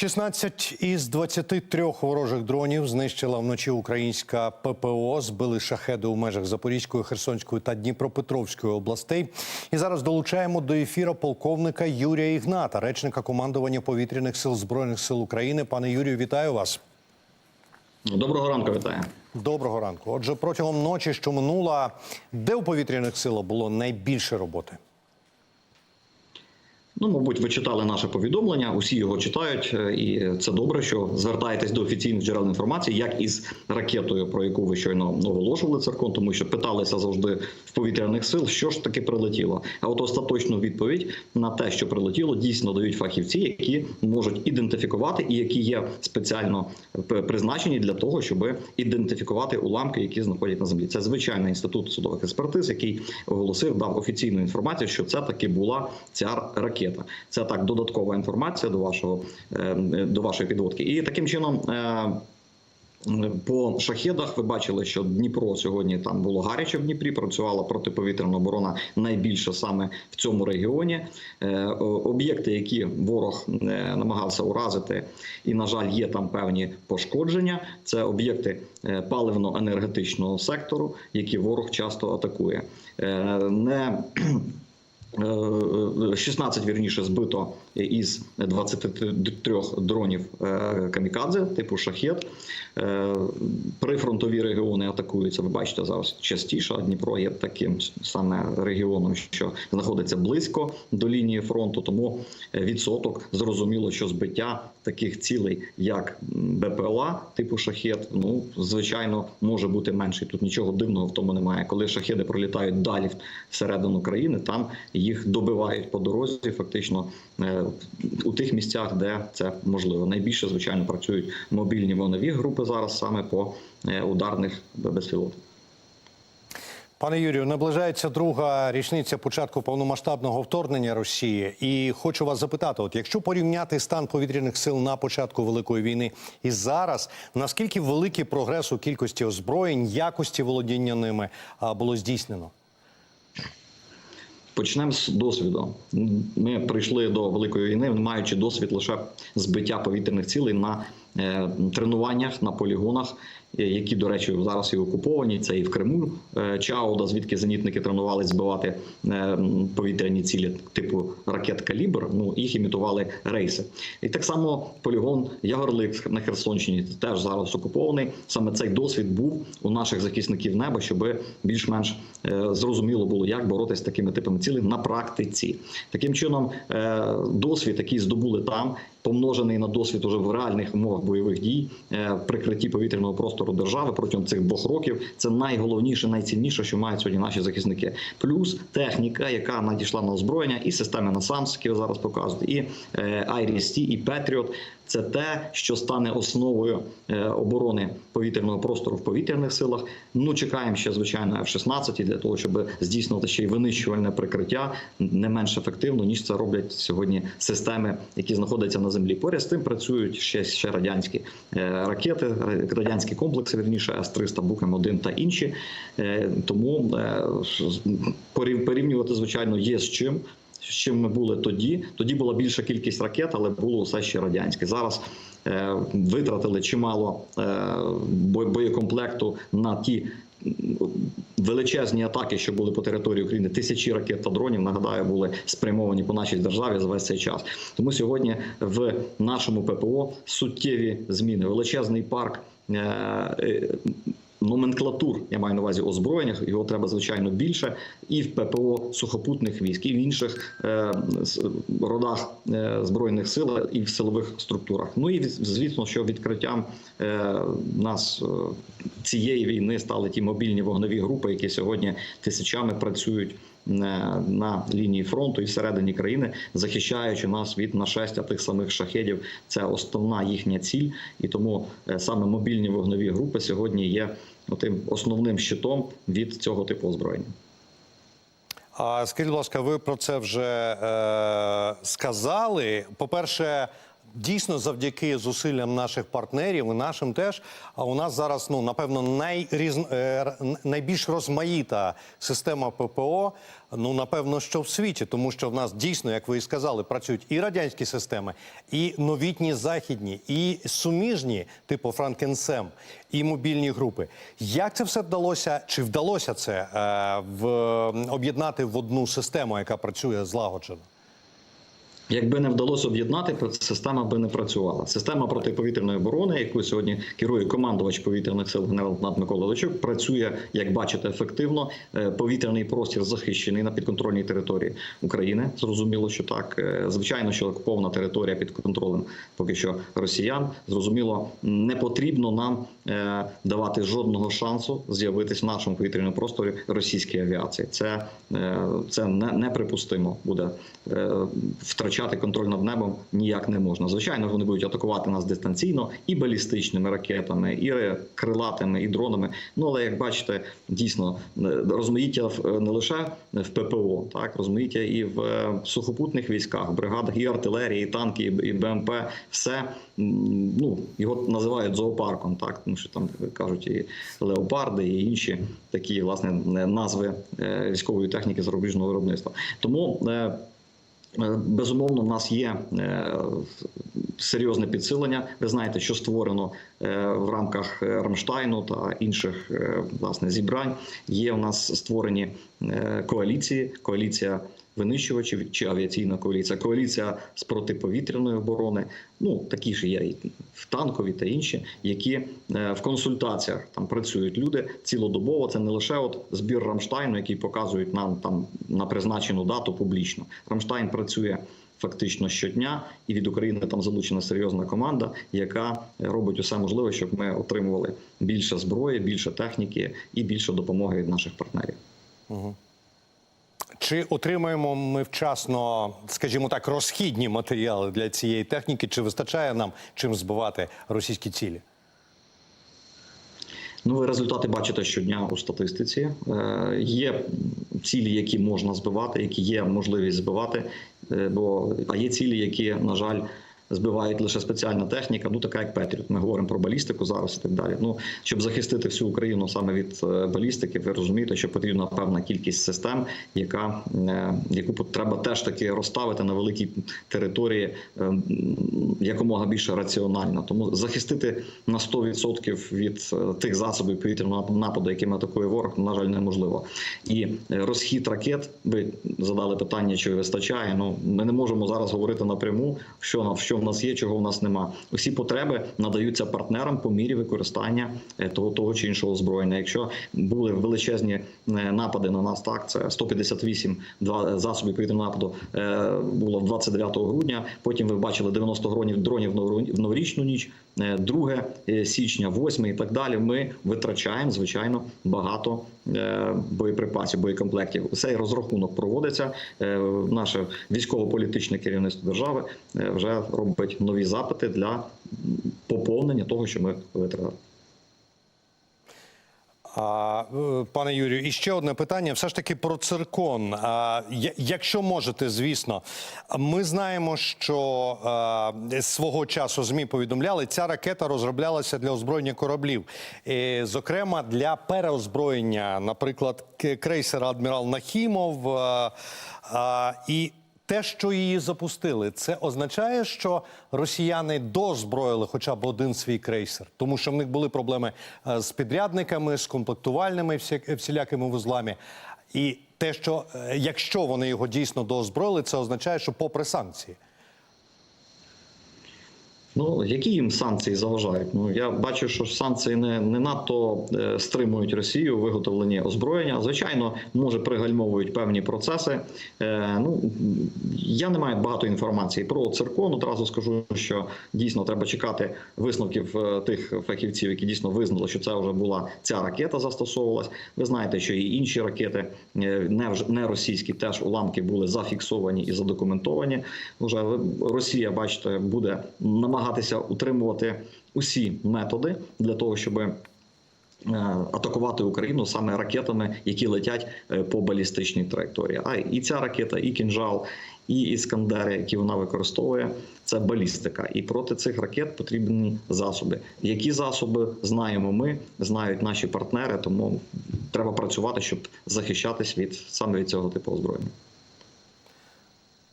16 із 23 ворожих дронів знищила вночі українська ППО. Збили шахеди у межах Запорізької, Херсонської та Дніпропетровської областей. І зараз долучаємо до ефіра полковника Юрія Ігната, речника командування повітряних сил збройних сил України. Пане Юрію, вітаю вас. Доброго ранку, вітаю. Доброго ранку. Отже, протягом ночі, що минула, де у повітряних силах було найбільше роботи? Ну, мабуть, ви читали наше повідомлення, усі його читають, е, і це добре, що звертаєтесь до офіційних джерел інформації, як із ракетою, про яку ви щойно оголошували церкон, тому що питалися завжди в повітряних сил, що ж таки прилетіло. А от остаточну відповідь на те, що прилетіло, дійсно дають фахівці, які можуть ідентифікувати і які є спеціально п- призначені для того, щоб ідентифікувати уламки, які знаходять на землі. Це звичайний інститут судових експертиз, який оголосив, дав офіційну інформацію, що це таки була ця ракета. Це так додаткова інформація до вашого е, до вашої підводки. І таким чином. е, по шахедах ви бачили, що Дніпро сьогодні там було гаряче в Дніпрі. Працювала протиповітряна оборона найбільше саме в цьому регіоні. Е, Об'єкти, які ворог намагався уразити, і на жаль, є там певні пошкодження. Це об'єкти паливно-енергетичного сектору, які ворог часто атакує. Не 16, вірніше, збито із 23 дронів е, камікадзе, типу шахет. Е, Прифронтові регіони атакуються. Ви бачите зараз частіше. Дніпро є таким саме регіоном, що знаходиться близько до лінії фронту. Тому відсоток зрозуміло, що збиття таких цілей, як БПЛА, типу шахет, ну звичайно, може бути менший. Тут нічого дивного в тому немає. Коли шахеди пролітають далі всередину країни, там їх добивають по дорозі, фактично е, у тих місцях, де це можливо. Найбільше звичайно працюють мобільні вогневі групи зараз саме по е, ударних безпілотних. Пане Юрію, наближається друга річниця початку повномасштабного вторгнення Росії, і хочу вас запитати: от якщо порівняти стан повітряних сил на початку великої війни і зараз, наскільки великий прогрес у кількості озброєнь, якості володіння ними було здійснено? Почнемо з досвіду. Ми прийшли до великої війни, маючи досвід лише збиття повітряних цілей на тренуваннях на полігонах, е, які, до речі, зараз і окуповані. Це і в Криму е, Чауда, звідки зенітники тренувалися збивати е, повітряні цілі типу ракет Калібр. Ну їх імітували рейси. І так само полігон Ягорлик на Херсонщині теж зараз окупований. Саме цей досвід був у наших захисників неба, щоб більш-менш е, зрозуміло було, як боротися з такими типами цілей на практиці. Таким чином, е, досвід, який здобули там, помножений на досвід уже в реальних умовах бойових дій, е, прикритті повітряного простору держави протягом цих двох років. Це найголовніше, найцінніше, що мають сьогодні наші захисники. Плюс техніка, яка надійшла на озброєння, і системи NASAMS, які ви зараз показуєте, і е, IRIS-T, і Patriot. Це те, що стане основою е, оборони повітряного простору в повітряних силах. Ну чекаємо ще звичайно F-16 для того, щоб здійснювати ще й винищувальне прикриття не менш ефективно ніж це роблять сьогодні системи, які знаходяться на землі. Поряд з тим працюють ще, ще радянські е, ракети, радянські комплекси, верніше С-300, Букем 1 та інші. Е, Тому е, порівнювати звичайно є з чим. З чим ми були тоді. Тоді була більша кількість ракет, але було все ще радянське. Зараз е, витратили чимало е, боєкомплекту на ті величезні атаки, що були по території України. Тисячі ракет та дронів, нагадаю, були спрямовані по нашій державі за весь цей час. Тому сьогодні в нашому ППО суттєві зміни, величезний парк. Номенклатур, я маю на увазі озброєннях, його треба звичайно більше, і в ППО сухопутних військ, і в інших е, родах е, збройних сил, і в силових структурах. Ну і звісно, що відкриттям е, нас е, цієї війни стали ті мобільні вогневі групи, які сьогодні тисячами працюють. Е, На лінії фронту і всередині країни, захищаючи нас від нашестя тих самих шахедів, це основна їхня ціль, і тому е, саме мобільні вогневі групи сьогодні є тим основним щитом від цього типу озброєння. А скажіть, будь ласка, ви про це вже е, сказали. По-перше, дійсно завдяки зусиллям наших партнерів і нашим теж. А у нас зараз ну напевно найріз... е, найбільш розмаїта система ППО. Ну напевно, що в світі, тому що в нас дійсно, як ви і сказали, працюють і радянські системи, і новітні західні, і суміжні, типу Франкенсем, і мобільні групи. Як це все вдалося? Чи вдалося це е, в об'єднати в одну систему, яка працює злагоджено? Якби не вдалося об'єднати, система би не працювала. Система протиповітряної оборони, яку сьогодні керує командувач повітряних сил генерал-лейтенант Микола Личук, працює, як бачите, ефективно. Е, Повітряний простір захищений на підконтрольній території України. Зрозуміло, що так. Е, Звичайно, що окупована територія під контролем поки що росіян. Зрозуміло, не потрібно нам е, давати жодного шансу з'явитись в нашому повітряному просторі російській авіації. Це, це не, неприпустимо буде е, втрачати контроль над небом ніяк не можна. Звичайно, вони будуть атакувати нас дистанційно і балістичними ракетами, і крилатими, і дронами. Ну але як бачите, дійсно е, розмаїття в- не лише в ППО, так розмаїття і в е, сухопутних військах, бригадах, і артилерії, і танки, і БМП. Все ну його називають зоопарком, так тому що там кажуть і леопарди, і інші такі власне назви е, військової техніки зарубіжного виробництва. Тому е, Е, Безумовно, в нас є е, серйозне підсилення. Ви знаєте, що створено е, в рамках е, Рамштайну та інших е, власне зібрань. Є у нас створені е, коаліції. Коаліція винищувачів чи авіаційна коаліція, коаліція з протиповітряної оборони. Ну такі ж є і в танкові та інші, які е, в консультаціях там працюють люди цілодобово. Це не лише от збір Рамштайну, який показують нам там на призначену дату публічно. Рамштайн працює. Фактично щодня, і від України там залучена серйозна команда, яка робить усе можливе, щоб ми отримували більше зброї, більше техніки і більше допомоги від наших партнерів. Чи отримаємо ми вчасно, скажімо так, розхідні матеріали для цієї техніки? Чи вистачає нам чим збивати російські цілі? Ну, ви результати бачите щодня у статистиці. Е, є цілі, які можна збивати, які є можливість збивати. е, Бо а є цілі, які, на жаль, збивають лише спеціальна техніка, ну така як Петріот. Ми говоримо про балістику зараз і так далі. Ну щоб захистити всю Україну саме від е, балістики, ви розумієте, що потрібна певна кількість систем, яка е, яку треба теж таки розставити на великій території е, якомога більше раціонально. Тому захистити на 100% від тих засобів повітряного нападу, якими атакує ворог, на жаль, неможливо. І розхід ракет, ви задали питання, чи вистачає. Ну ми не можемо зараз говорити напряму, що на що в нас є, чого в нас нема. Усі потреби надаються партнерам по мірі використання е, того, того чи іншого озброєння. Якщо були величезні е, напади на нас, так це 158 два засобів повітряного нападу е, було 29 грудня. Потім ви бачили 90 дронів дронів в новорічну ніч, 2 е, січня, 8 і так далі. Ми витрачаємо звичайно багато е, боєприпасів, боєкомплектів. Цей розрахунок проводиться. Е, Наше військово-політичне керівництво держави е, вже робить нові запити для поповнення того, що ми витратили. А, е, пане Юрію, і ще одне питання. Все ж таки про циркон. А, якщо можете, звісно, ми знаємо, що е, свого часу змі повідомляли, ця ракета розроблялася для озброєння кораблів, Е, зокрема для переозброєння, наприклад, крейсера Адмірал Нахімов. е, а, і те, що її запустили, це означає, що росіяни дозброїли хоча б один свій крейсер, тому що в них були проблеми е, з підрядниками, з комплектувальними всілякими вузлами. І те, що е, якщо вони його дійсно дозброїли, це означає, що попри санкції. Ну які їм санкції заважають? Ну я бачу, що санкції не, не надто е, стримують Росію у виготовленні озброєння. Звичайно, може пригальмовують певні процеси. Е, ну я не маю багато інформації про циркон. Одразу скажу, що дійсно треба чекати висновків е, тих фахівців, які дійсно визнали, що це вже була ця ракета застосовувалась. Ви знаєте, що і інші ракети е, не не російські, теж уламки були зафіксовані і задокументовані. Вже Росія, бачите, буде намагатися утримувати усі методи для того, щоб е, атакувати Україну саме ракетами, які летять е, по балістичній траєкторії. А і ця ракета, і кінжал, і іскандери, які вона використовує, це балістика. І проти цих ракет потрібні засоби. Які засоби знаємо ми, знають наші партнери, тому треба працювати, щоб захищатись від саме від цього типу озброєння.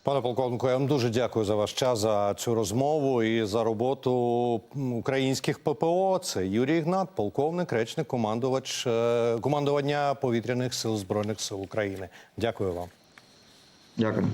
Пане полковнику, я вам дуже дякую за ваш час, за цю розмову і за роботу українських ППО. Це Юрій Ігнат, полковник, речник, командувач е, командування повітряних сил збройних сил України. Дякую вам. Дякую.